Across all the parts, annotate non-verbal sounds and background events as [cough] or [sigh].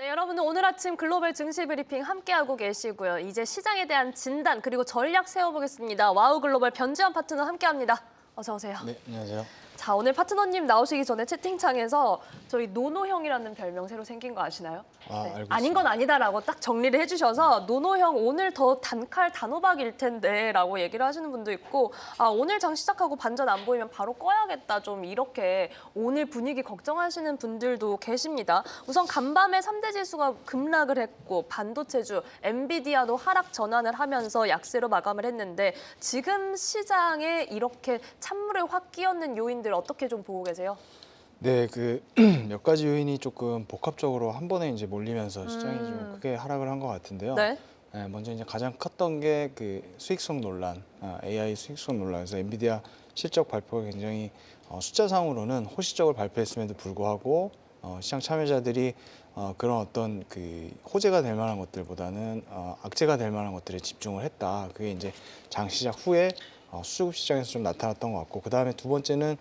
네, 여러분은 오늘 아침 글로벌 증시 브리핑 함께하고 계시고요. 이제 시장에 대한 진단 그리고 전략 세워보겠습니다. 와우 글로벌 변지현 파트너 함께합니다. 어서 오세요. 네, 안녕하세요. 자, 오늘 파트너님 나오시기 전에 채팅창에서 저희 노노형이라는 별명 새로 생긴 거 아시나요? 아, 네, 알고 아닌 건 아니다라고 딱 정리를 해주셔서 노노형 오늘 더 단칼 단호박일 텐데라고 얘기를 하시는 분도 있고 아 오늘 장 시작하고 반전 안 보이면 바로 꺼야겠다 좀 이렇게 오늘 분위기 걱정하시는 분들도 계십니다. 우선 간밤에 삼대 지수가 급락을 했고 반도체주 엔비디아도 하락 전환을 하면서 약세로 마감을 했는데 지금 시장에 이렇게 찬물을 확 끼얹는 요인들 어떻게 좀 보고 계세요? 네, 그 [clears throat] 몇 가지 요인이 조금 복합적으로 한 번에 이제 몰리면서 시장이 좀 음. 크게 하락을 한 것 같은데요. 네. 네, 먼저 이제 가장 컸던 게 그 수익성 논란, 아, AI 수익성 논란에서 엔비디아 실적 발표가 굉장히 어, 숫자상으로는 호시적으로 발표했음에도 불구하고 어, 시장 참여자들이 어, 그런 어떤 그 호재가 될 만한 것들보다는 어, 악재가 될 만한 것들에 집중을 했다. 그게 이제 장 시작 후에 어, 수급 시장에서 좀 나타났던 것 같고 그 다음에 두 번째는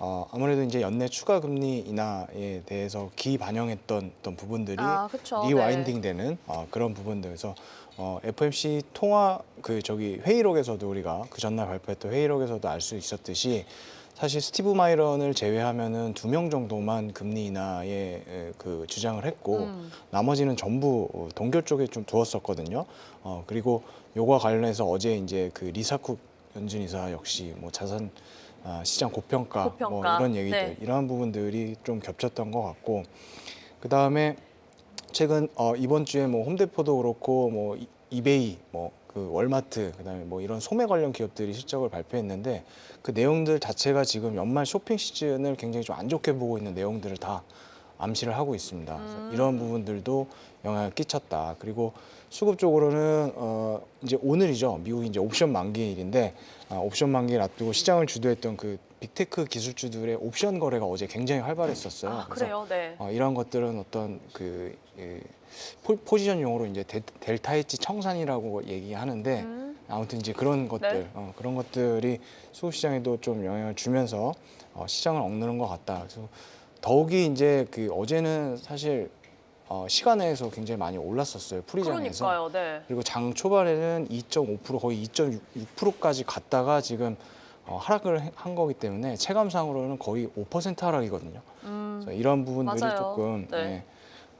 어, 아무래도 이제 연내 추가 금리 인하에 대해서 기 반영했던 어떤 부분들이 아, 그쵸. 리와인딩되는 어, 그런 부분들에서 어, FMC 통화 그 저기 회의록에서도 우리가 그 전날 발표했던 회의록에서도 알 수 있었듯이 사실 스티브 마이런을 제외하면은 두 명 정도만 금리 인하에 에, 그 주장을 했고 음. 나머지는 전부 어, 동결 쪽에 좀 두었었거든요. 어, 그리고 요과 관련해서 어제 이제 그 리사쿡 연준 이사 역시 뭐 자산 아, 시장 고평가, 뭐 고평가. 이런 얘기들 네. 이러한 부분들이 좀 겹쳤던 것 같고 그 다음에 최근 어, 이번 주에 뭐 홈데포도 그렇고 뭐 이- 이베이 뭐 그 월마트 그다음에 뭐 이런 소매 관련 기업들이 실적을 발표했는데 그 내용들 자체가 지금 연말 쇼핑 시즌을 굉장히 좀 안 좋게 보고 있는 내용들을 다 암시를 하고 있습니다. 음. 이런 부분들도 영향을 끼쳤다. 그리고 수급 쪽으로는 어 이제 오늘이죠. 미국 이제 옵션 만기일인데 아, 옵션 만기를 앞두고 시장을 주도했던 그 빅테크 기술주들의 옵션 거래가 어제 굉장히 활발했었어요. 아, 그래요. 네. 어, 이런 것들은 어떤 그 예, 포, 포지션 용어로 이제 데, 델타 엣지 청산이라고 얘기하는데 음. 아무튼 이제 그런 것들 네. 어, 그런 것들이 수급 시장에도 좀 영향을 주면서 어, 시장을 억누른 것 같다. 그래서 더욱이 이제 그 어제는 사실 어, 시간에서 굉장히 많이 올랐었어요. 그러니까요. 네. 그리고 장 초반에는 2.5% 거의 2.6%까지 갔다가 지금 어, 하락을 해- 한 거기 때문에 체감상으로는 거의 5% 하락이거든요. 음. 그래서 이런 부분들이 맞아요. 조금 네. 예,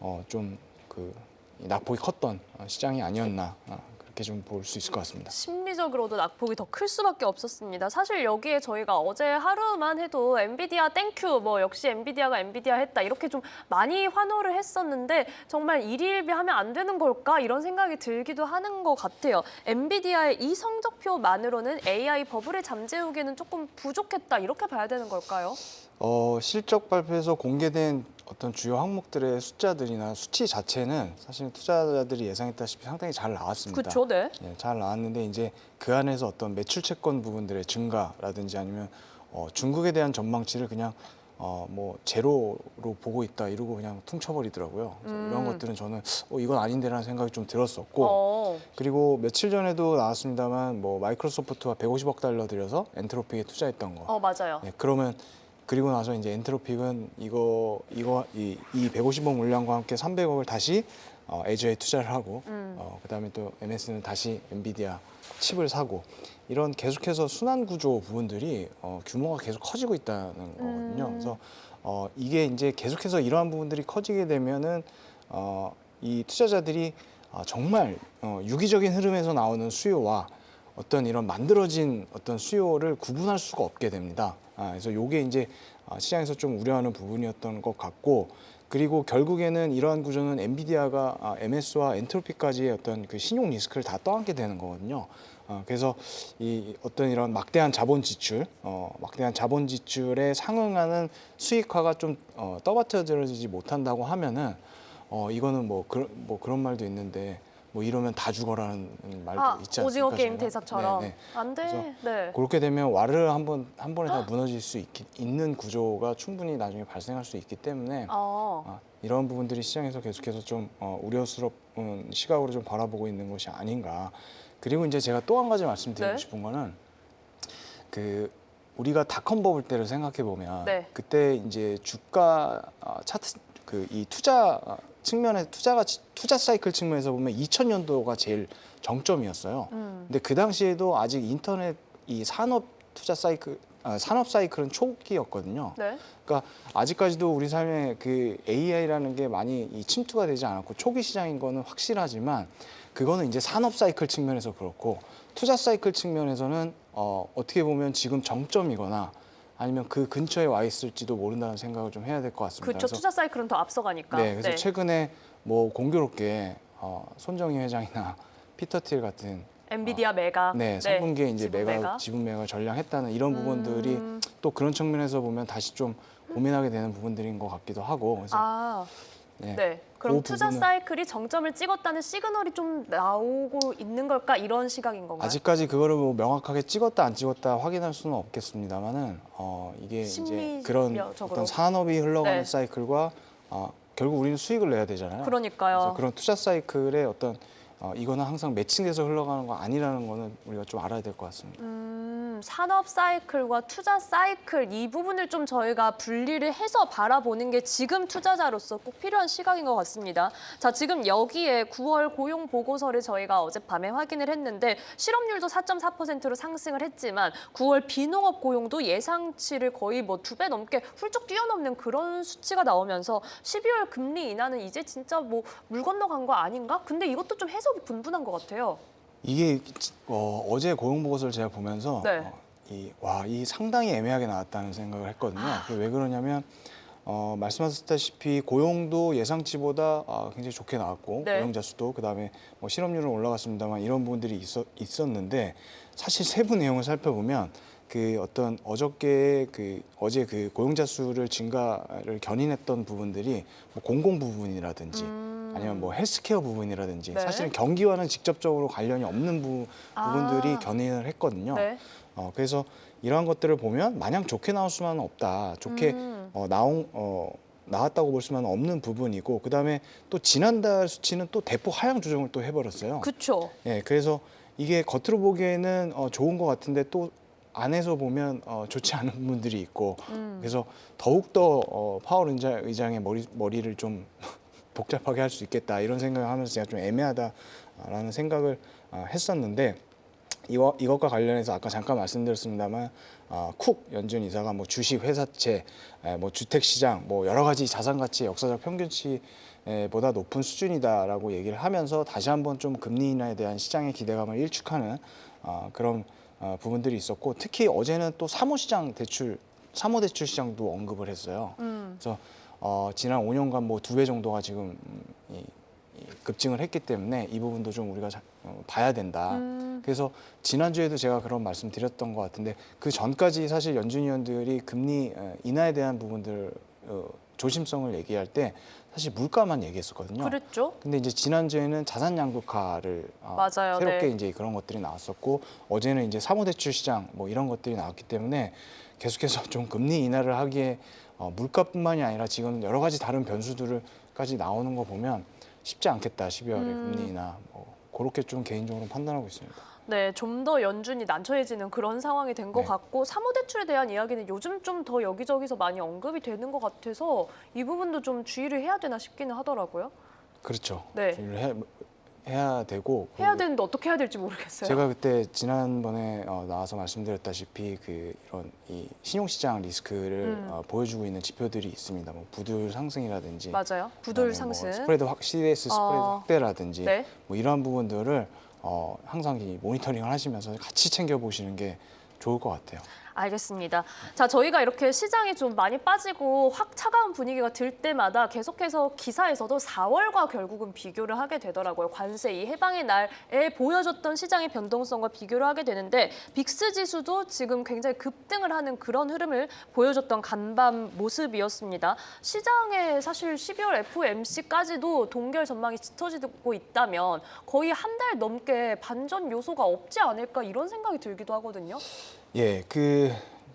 어, 좀그 낙폭이 컸던 어, 시장이 아니었나 어, 그렇게 좀 볼 수 있을 것 같습니다. 심리적으로도 낙폭이 더 클 수밖에 없었습니다. 사실 여기에 저희가 어제 하루만 해도 엔비디아 땡큐 뭐 역시 엔비디아가 엔비디아 했다 이렇게 좀 많이 환호를 했었는데 정말 일희일비하면 안 되는 걸까 이런 생각이 들기도 하는 것 같아요. 엔비디아의 이 성적표만으로는 AI 버블을 잠재우기에는 조금 부족했다 이렇게 봐야 되는 걸까요? 어, 실적 발표에서 공개된 어떤 주요 항목들의 숫자들이나 수치 자체는 사실 투자자들이 예상했다시피 상당히 잘 나왔습니다. 그렇죠, 네. 예, 잘 나왔는데 이제 그 안에서 어떤 매출 채권 부분들의 증가라든지 아니면 어, 중국에 대한 전망치를 그냥 어, 뭐 제로로 보고 있다 이러고 그냥 퉁쳐버리더라고요. 음. 이런 것들은 저는 어, 이건 아닌데라는 생각이 좀 들었었고 어, 그리고 며칠 전에도 나왔습니다만 뭐 마이크로소프트와 150억 달러 들여서 엔트로픽에 투자했던 거. 어 맞아요. 예, 그러면 그리고 나서 이제 엔트로픽은 이거 이거 이, 이 150억 물량과 함께 300억을 다시 어, 애저에 투자를 하고 음. 어, 그다음에 또 MS는 다시 엔비디아 칩을 사고 이런 계속해서 순환 구조 부분들이 어, 규모가 계속 커지고 있다는 거거든요. 음. 그래서 어, 이게 이제 계속해서 이러한 부분들이 커지게 되면은 어, 이 투자자들이 어, 정말 어, 유기적인 흐름에서 나오는 수요와 어떤 이런 만들어진 어떤 수요를 구분할 수가 없게 됩니다. 아, 그래서 요게 이제 아, 시장에서 좀 우려하는 부분이었던 것 같고 그리고 결국에는 이러한 구조는 엔비디아가 아, MS와 엔트로피까지의 어떤 그 신용 리스크를 다 떠안게 되는 거거든요. 어, 그래서 이 어떤 이런 막대한 자본 지출, 어, 막대한 자본 지출에 상응하는 수익화가 좀 어, 떠받쳐지지 못한다고 하면은 어, 이거는 뭐, 그, 뭐 그런 말도 있는데 뭐 이러면 다 죽어라는 말도 아 있지 않습니까? 오징어 게임 저희가? 대사처럼 네, 네. 안 돼. 그래서 네. 그렇게 되면 와르르 한번 한 번에 다 무너질 수 있, 있는 구조가 충분히 나중에 발생할 수 있기 때문에 어. 아, 이런 부분들이 시장에서 계속해서 좀 어, 우려스러운 시각으로 좀 바라보고 있는 것이 아닌가. 그리고 이제 제가 또 한 가지 말씀드리고 네. 싶은 거는 그 우리가 닷컴 버블 때를 생각해 보면 네. 그때 이제 주가 어, 차트 그 이 투자 측면에 투자가 투자 사이클 측면에서 보면 2000년도가 제일 정점이었어요. 음. 근데 그 당시에도 아직 인터넷 이 산업 투자 사이클 아, 산업 사이클은 초기였거든요. 네. 그러니까 아직까지도 우리 삶에 그 AI라는 게 많이 이 침투가 되지 않았고 초기 시장인 거는 확실하지만 그거는 이제 산업 사이클 측면에서 그렇고 투자 사이클 측면에서는 어, 어떻게 보면 지금 정점이거나 아니면 그 근처에 와 있을지도 모른다는 생각을 좀 해야 될 것 같습니다. 그렇죠. 투자 사이클은 더 앞서가니까. 네, 그래서 최근에 뭐 공교롭게 어, 손정희 회장이나 피터 틸 같은 엔비디아 메가. 네, 3분기에 이제 지분 매각, 메가. 지분 매각을 전량했다는 이런 부분들이 음. 또 그런 측면에서 보면 다시 좀 고민하게 되는 부분들인 것 같기도 하고 그래서 아, 네. 네. 그럼 그 투자 부분은- 사이클이 정점을 찍었다는 시그널이 좀 나오고 있는 걸까 이런 시각인 건가요? 아직까지 그거를 뭐 명확하게 찍었다 안 찍었다 확인할 수는 없겠습니다만은 어 이게 이제 그런 심리적으로. 어떤 산업이 흘러가는 네. 사이클과 어, 결국 우리는 수익을 내야 되잖아요. 그러니까요. 그래서 그런 투자 사이클의 어떤 어, 이거는 항상 매칭돼서 흘러가는 거 아니라는 거는 우리가 좀 알아야 될 것 같습니다. 음, 산업 사이클과 투자 사이클 이 부분을 좀 저희가 분리를 해서 바라보는 게 지금 투자자로서 꼭 필요한 시각인 것 같습니다. 자, 지금 여기에 9월 고용 보고서를 저희가 어젯밤에 확인을 했는데 실업률도 4.4%로 상승을 했지만 9월 비농업 고용도 예상치를 거의 뭐 두 배 넘게 훌쩍 뛰어넘는 그런 수치가 나오면서 12월 금리 인하는 이제 진짜 뭐 물 건너간 거 아닌가? 근데 이것도 좀 해석이 분분한 것 같아요. 이게 어, 어제 고용 보고서를 제가 보면서 네. 어, 이, 와, 이 상당히 애매하게 나왔다는 생각을 했거든요. 그게 왜 그러냐면 어, 말씀하셨다시피 고용도 예상치보다 아, 굉장히 좋게 나왔고 네. 고용자 수도 그다음에 뭐 실업률은 올라갔습니다만 이런 부분들이 있었, 있었는데 사실 세부 내용을 살펴보면 그 어떤 어저께 그 어제 그 고용자 수를 증가를 견인했던 부분들이 뭐 공공 부분이라든지 음. 아니면 뭐 헬스케어 부분이라든지 네. 사실은 경기와는 직접적으로 관련이 없는 부, 아. 견인을 했거든요. 네. 어, 그래서 이러한 것들을 보면 마냥 좋게 나올 수만은 없다. 좋게 음. 어, 나온 어, 나왔다고 볼 수만은 없는 부분이고 그다음에 또 지난달 수치는 또 대폭 하향 조정을 또 해버렸어요. 그쵸. 예, 그래서 이게 겉으로 보기에는 어, 좋은 것 같은데 또 안에서 보면 어, 좋지 않은 부분들이 있고 음. 그래서 더욱 더 어, 파월 의장, 의장의 머리 머리를 좀 복잡하게 할 수 있겠다 이런 생각을 하면서 제가 좀 애매하다라는 생각을 어, 했었는데 이와, 이것과 관련해서 아까 잠깐 말씀드렸습니다만 어, 쿡 연준 이사가 뭐 주식 회사채, 에, 뭐 주택 시장, 뭐 여러 가지 자산 가치 역사적 평균치보다 높은 수준이다라고 얘기를 하면서 다시 한번 좀 금리 인하에 대한 시장의 기대감을 일축하는 어, 그런 어, 부분들이 있었고 특히 어제는 또 사모시장 대출, 사모대출 시장도 언급을 했어요. 음. 그래서 어, 지난 5년간 뭐 두 배 정도가 지금 음, 이, 이 급증을 했기 때문에 이 부분도 좀 우리가 자, 어, 봐야 된다. 음. 그래서 지난주에도 제가 그런 말씀 드렸던 것 같은데 그 전까지 사실 연준 위원들이 금리 어, 인하에 대한 부분들 어, 조심성을 얘기할 때 사실 물가만 얘기했었거든요. 그랬죠. 근데 이제 지난주에는 자산 양극화를 어, 맞아요. 새롭게 네. 이제 그런 것들이 나왔었고 어제는 이제 사모 대출 시장 뭐 이런 것들이 나왔기 때문에 계속해서 좀 금리 인하를 하기에 어, 물가뿐만이 아니라 지금 여러 가지 다른 변수들까지 나오는 거 보면 쉽지 않겠다 12월에 음. 금리 인하 뭐 그렇게 좀 개인적으로 판단하고 있습니다. 네, 좀 더 연준이 난처해지는 그런 상황이 된것 네. 같고 사모대출에 대한 이야기는 요즘 좀 더 여기저기서 많이 언급이 되는 것 같아서 이 부분도 좀 주의를 해야 되나 싶기는 하더라고요. 그렇죠. 네. 주의를 해, 해야 되고 해야 그 되는데 어떻게 해야 될지 모르겠어요. 제가 그때 지난번에 어, 나와서 말씀드렸다시피 그 이런 이 신용시장 리스크를 음. 어, 보여주고 있는 지표들이 있습니다. 뭐 부들 상승이라든지 맞아요. 부돌 그다음에 상승. 뭐 스프레드 확 CDS 스프레드 어. 확대라든지 네. 뭐 이러한 부분들을 어, 항상 이 모니터링을 하시면서 같이 챙겨 보시는 게 좋을 것 같아요. 알겠습니다. 자, 저희가 이렇게 시장이 좀 많이 빠지고 확 차가운 분위기가 들 때마다 계속해서 기사에서도 4월과 결국은 비교를 하게 되더라고요. 관세 이 해방의 날에 보여줬던 시장의 변동성과 비교를 하게 되는데 빅스 지수도 지금 굉장히 급등을 하는 그런 흐름을 보여줬던 간밤 모습이었습니다. 시장에 사실 12월 FOMC까지도 동결 전망이 짙어지고 있다면 거의 한 달 넘게 반전 요소가 없지 않을까 이런 생각이 들기도 하거든요. 예, 그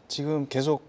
지금 계속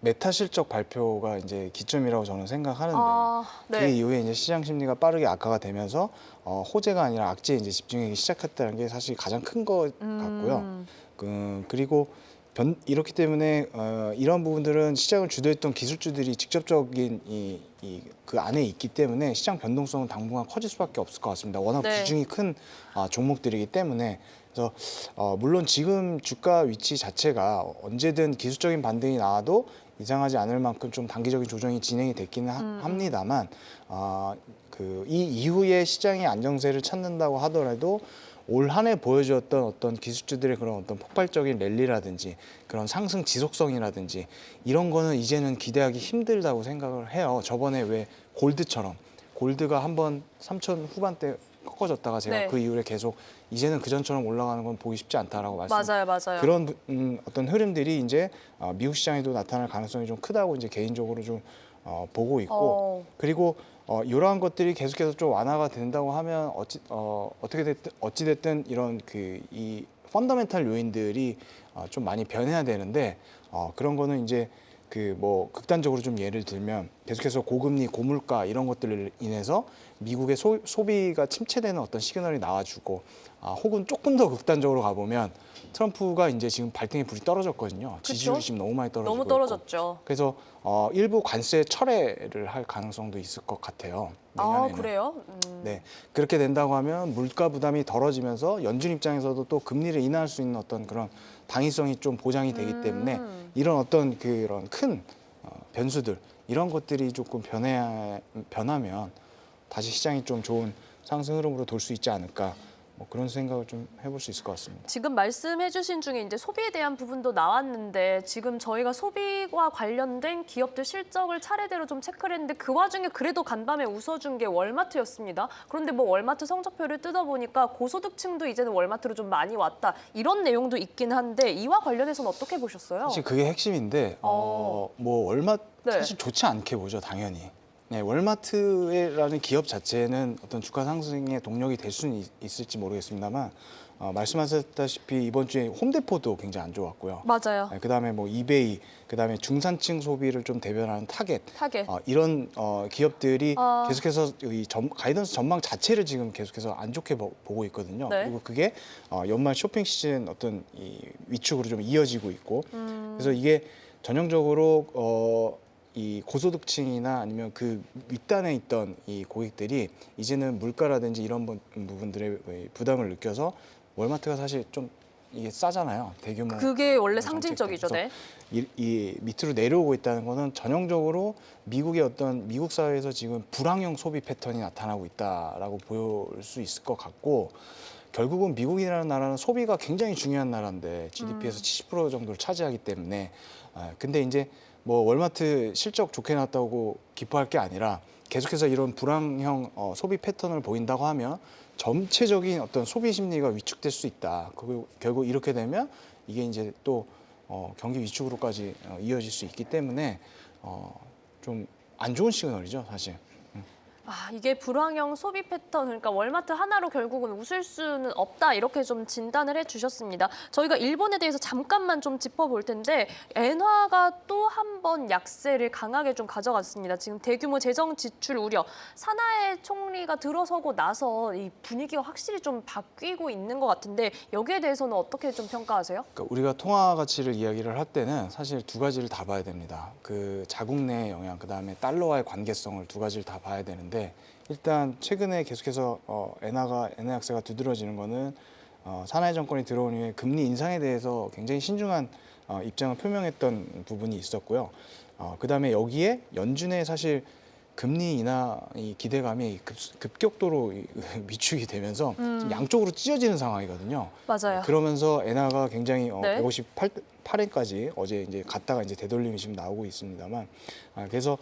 메타 실적 발표가 이제 기점이라고 저는 생각하는데 아, 그 네. 이후에 이제 시장 심리가 빠르게 악화가 되면서 어, 호재가 아니라 악재에 이제 집중하기 시작했다는 게 사실 가장 큰 것 같고요. 음, 그, 그리고 변, 이렇기 때문에 어, 이런 부분들은 시장을 주도했던 기술주들이 직접적인 이, 이, 그 안에 있기 때문에 시장 변동성은 당분간 커질 수밖에 없을 것 같습니다. 워낙 네. 비중이 큰 아, 종목들이기 때문에 그래서 어, 물론 지금 주가 위치 자체가 언제든 기술적인 반등이 나와도 이상하지 않을 만큼 좀 단기적인 조정이 진행이 됐기는 하- 음. 합니다만 아, 그이 이후에 시장의 안정세를 찾는다고 하더라도 올 한 해 보여주었던 어떤 기술주들의 그런 어떤 폭발적인 랠리라든지 그런 상승 지속성이라든지 이런 거는 이제는 기대하기 힘들다고 생각을 해요. 저번에 왜 골드처럼 골드가 한번 3천 후반대 꺾어졌다가 제가 네. 그 이후에 계속 이제는 그 전처럼 올라가는 건 보기 쉽지 않다라고 말씀 맞아요, 맞아요. 그런 부- 음, 어떤 흐름들이 이제 어, 미국 시장에도 나타날 가능성이 좀 크다고 이제 개인적으로 좀 어, 보고 있고 어, 그리고 어, 이러한 것들이 계속해서 좀 완화가 된다고 하면 어찌 어, 어떻게 됐든 어찌 됐든 이런 그 이 펀더멘탈 요인들이 어, 좀 많이 변해야 되는데 어, 그런 거는 이제 그 뭐 극단적으로 좀 예를 들면 계속해서 고금리 고물가 이런 것들을 인해서 미국의 소, 소비가 침체되는 어떤 시그널이 나와주고 아, 혹은 조금 더 극단적으로 가보면 트럼프가 이제 지금 발등에 불이 떨어졌거든요. 지지율이 지금 너무 많이 떨어지고 너무 있고. 떨어졌죠. 그래서 어, 일부 관세 철회를 할 가능성도 있을 것 같아요. 아, 내년에는. 그래요? 음. 네, 그렇게 된다고 하면 물가 부담이 덜어지면서 연준 입장에서도 또 금리를 인하할 수 있는 어떤 그런 당위성이 좀 보장이 되기 때문에 음. 이런 어떤 그런 큰 어, 변수들 이런 것들이 조금 변해 변하면 다시 시장이 좀 좋은 상승 흐름으로 돌 수 있지 않을까 뭐 그런 생각을 좀 해볼 수 있을 것 같습니다. 지금 말씀해주신 중에 이제 소비에 대한 부분도 나왔는데 지금 저희가 소비와 관련된 기업들 실적을 차례대로 좀 체크를 했는데 그 와중에 그래도 간밤에 웃어준 게 월마트였습니다. 그런데 뭐 월마트 성적표를 뜯어보니까 고소득층도 이제는 월마트로 좀 많이 왔다 이런 내용도 있긴 한데 이와 관련해서는 어떻게 보셨어요? 사실 그게 핵심인데 어, 뭐 얼마 네. 사실 좋지 않게 보죠 당연히. 네, 월마트라는 기업 자체는 어떤 주가 상승의 동력이 될 수는 있- 있을지 모르겠습니다만 어, 말씀하셨다시피 이번 주에 홈데포도 굉장히 안 좋았고요. 맞아요. 네, 그다음에 뭐 이베이, 그다음에 중산층 소비를 좀 대변하는 타겟 타겟. 어, 이런 어, 기업들이 아. 계속해서 이 점- 가이던스 전망 자체를 지금 계속해서 안 좋게 보, 고 있거든요. 네. 그리고 그게 어, 연말 쇼핑 시즌 어떤 이 위축으로 좀 이어지고 있고 음. 그래서 이게 전형적으로 어, 이 고소득층이나 아니면 그 윗단에 있던 이 고객들이 이제는 물가라든지 이런 부- 부분들의 부담을 느껴서 월마트가 사실 좀 이게 싸잖아요. 대규모 그게 원래 상징적이죠, 네. 이, 이 밑으로 내려오고 있다는 거는 전형적으로 미국의 어떤 미국 사회에서 지금 불황형 소비 패턴이 나타나고 있다라고 볼 수 있을 것 같고 결국은 미국이라는 나라는 소비가 굉장히 중요한 나라인데 GDP에서 70% 정도를 차지하기 때문에 아, 근데 이제 뭐 월마트 실적 좋게 나왔다고 기뻐할 게 아니라 계속해서 이런 불황형 어, 소비 패턴을 보인다고 하면 전체적인 어떤 소비 심리가 위축될 수 있다. 그리고 결국 이렇게 되면 이게 이제 또 어, 경기 위축으로까지 어, 이어질 수 있기 때문에 어, 좀 안 좋은 시그널이죠, 사실. 아, 이게 불황형 소비 패턴, 그러니까 월마트 하나로 결국은 웃을 수는 없다 이렇게 좀 진단을 해주셨습니다. 저희가 일본에 대해서 잠깐만 좀 짚어볼 텐데 엔화가 또 한 번 약세를 강하게 좀 가져갔습니다. 지금 대규모 재정 지출 우려, 사나의 총리가 들어서고 나서 이 분위기가 확실히 좀 바뀌고 있는 것 같은데 여기에 대해서는 어떻게 좀 평가하세요? 그러니까 우리가 통화 가치를 이야기를 할 때는 사실 두 가지를 다 봐야 됩니다. 그 자국 내 영향, 그 다음에 달러와의 관계성을 두 가지를 다 봐야 되는데 일단 최근에 계속해서 어, 엔화가 엔화 약세가 두드러지는 거는 어, 사나이 정권이 들어온 이후에 금리 인상에 대해서 굉장히 신중한 어, 입장을 표명했던 부분이 있었고요. 어, 그 다음에 여기에 연준의 사실 금리 인하 이 기대감이 급, 급격도로 이- [laughs] 위축이 되면서 지금 양쪽으로 찢어지는 상황이거든요. 맞아요. 그러면서 엔화가 굉장히 어, 네. 158엔까지 어제 이제 갔다가 이제 되돌림이 지금 나오고 있습니다만 아, 그래서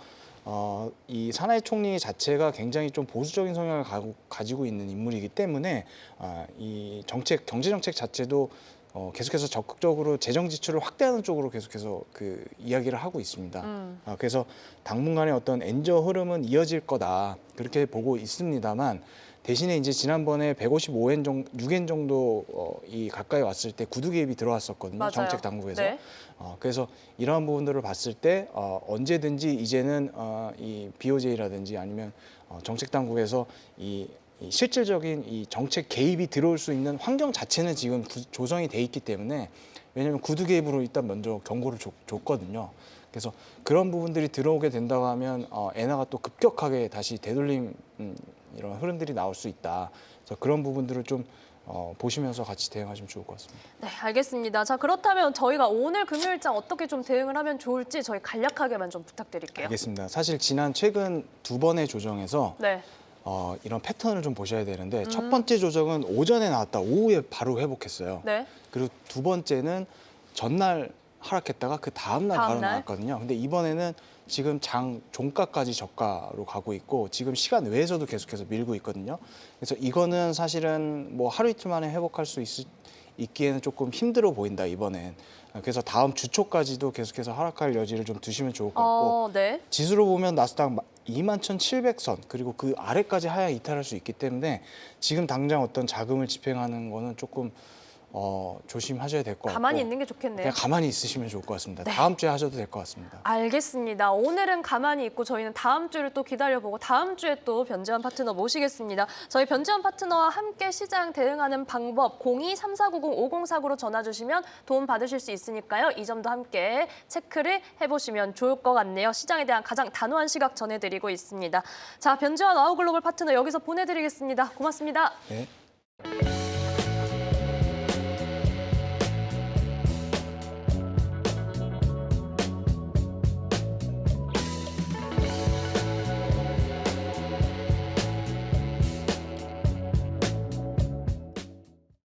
어, 이 사나이 총리 자체가 굉장히 좀 보수적인 성향을 가고, 가지고 있는 인물이기 때문에 아, 이 정책 경제 정책 자체도 어, 계속해서 적극적으로 재정 지출을 확대하는 쪽으로 계속해서 그 이야기를 하고 있습니다. 음. 아, 그래서 당분간의 어떤 엔저 흐름은 이어질 거다 그렇게 보고 있습니다만 대신에 이제 지난번에 155엔 정도, 6엔 정도 어, 이 가까이 왔을 때 구두 개입이 들어왔었거든요. 맞아요. 정책 당국에서. 네. 어, 그래서 이러한 부분들을 봤을 때 어, 언제든지 이제는 어, 이 BOJ라든지 아니면 어, 정책 당국에서 이, 이 실질적인 이 정책 개입이 들어올 수 있는 환경 자체는 지금 구- 조성이 돼 있기 때문에 왜냐하면 구두 개입으로 일단 먼저 경고를 줬, 줬거든요. 그래서 그런 부분들이 들어오게 된다고 하면 어, 엔화가 또 급격하게 다시 되돌림 음, 이런 흐름들이 나올 수 있다. 그래서 그런 부분들을 좀 어, 보시면서 같이 대응하시면 좋을 것 같습니다. 네, 알겠습니다. 자, 그렇다면 저희가 오늘 금요일장 어떻게 좀 대응을 하면 좋을지 저희 간략하게만 좀 부탁드릴게요. 알겠습니다. 사실 지난 최근 두 번의 조정에서 네. 어, 이런 패턴을 좀 보셔야 되는데 첫 번째 조정은 오전에 나왔다 오후에 바로 회복했어요. 네. 그리고 두 번째는 전날 하락했다가 그 다음 날 다음 바로 날? 나왔거든요. 근데 이번에는 지금 장 종가까지 저가로 가고 있고 지금 시간 외에서도 계속해서 밀고 있거든요. 그래서 이거는 사실은 뭐 하루 이틀 만에 회복할 수 있, 있기에는 조금 힘들어 보인다 이번엔. 그래서 다음 주 초까지도 계속해서 하락할 여지를 좀 두시면 좋을 것 같고 어, 네. 지수로 보면 나스닥 21,700선 그리고 그 아래까지 하향 이탈할 수 있기 때문에 지금 당장 어떤 자금을 집행하는 거는 조금 어, 조심하셔야 될 것 같고 가만히 있는 게 좋겠네요. 그냥 가만히 있으시면 좋을 것 같습니다. 네. 다음 주에 하셔도 될 것 같습니다. 알겠습니다. 오늘은 가만히 있고 저희는 다음 주를 또 기다려보고 다음 주에 또 변재환 파트너 모시겠습니다. 저희 변재환 파트너와 함께 시장 대응하는 방법 02-3490-5049로 전화 주시면 도움 받으실 수 있으니까요. 이 점도 함께 체크를 해보시면 좋을 것 같네요. 시장에 대한 가장 단호한 시각 전해드리고 있습니다. 자, 변재환 와우글로벌 파트너 여기서 보내드리겠습니다. 고맙습니다. 네.